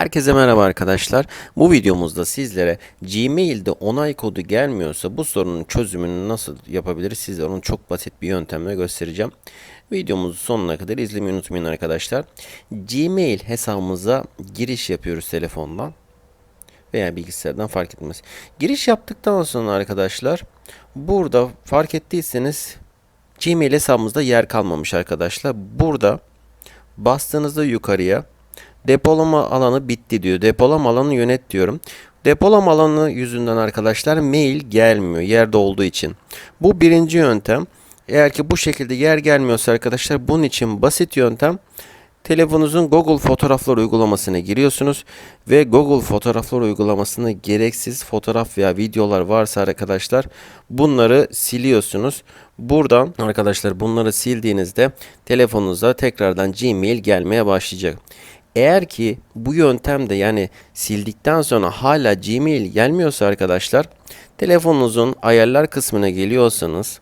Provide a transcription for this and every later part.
Herkese merhaba arkadaşlar. Bu videomuzda sizlere Gmail'de onay kodu gelmiyorsa bu sorunun çözümünü nasıl yapabiliriz sizlere onu çok basit bir yöntemle göstereceğim. Videomuzu sonuna kadar izlemeyi unutmayın arkadaşlar. Gmail hesabımıza giriş yapıyoruz telefondan veya bilgisayardan fark etmez. Giriş yaptıktan sonra arkadaşlar burada fark ettiyseniz Gmail hesabımızda yer kalmamış arkadaşlar. Burada bastığınızda yukarıya depolama alanı bitti diyor. Depolama alanı yönet diyorum. Depolama alanı yüzünden arkadaşlar mail gelmiyor yerde olduğu için. Bu birinci yöntem. Eğer ki bu şekilde yer gelmiyorsa arkadaşlar bunun için basit yöntem telefonunuzun Google Fotoğraflar uygulamasına giriyorsunuz ve Google Fotoğraflar uygulamasında gereksiz fotoğraf veya videolar varsa arkadaşlar bunları siliyorsunuz. Buradan arkadaşlar bunları sildiğinizde telefonunuza tekrardan Gmail gelmeye başlayacak. Eğer ki bu yöntemde yani sildikten sonra hala Gmail gelmiyorsa arkadaşlar telefonunuzun ayarlar kısmına geliyorsanız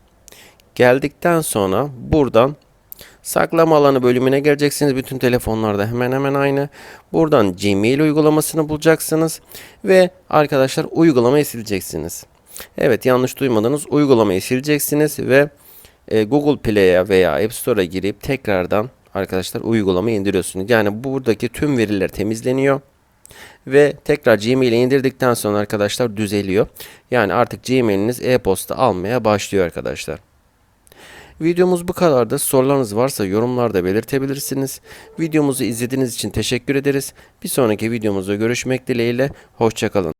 geldikten sonra buradan saklama alanı bölümüne geleceksiniz. Bütün telefonlarda hemen hemen aynı. Buradan Gmail uygulamasını bulacaksınız ve arkadaşlar uygulamayı sileceksiniz. Evet yanlış duymadınız. Uygulamayı sileceksiniz ve e, Google Play'e veya App Store'a girip tekrardan arkadaşlar uygulamayı indiriyorsunuz. Yani buradaki tüm veriler temizleniyor ve tekrar Gmail'i indirdikten sonra arkadaşlar düzeliyor. Yani artık Gmail'iniz e-posta almaya başlıyor arkadaşlar. Videomuz bu kadardı. Sorularınız varsa yorumlarda belirtebilirsiniz. Videomuzu izlediğiniz için teşekkür ederiz. Bir sonraki videomuzda görüşmek dileğiyle. Hoşçakalın.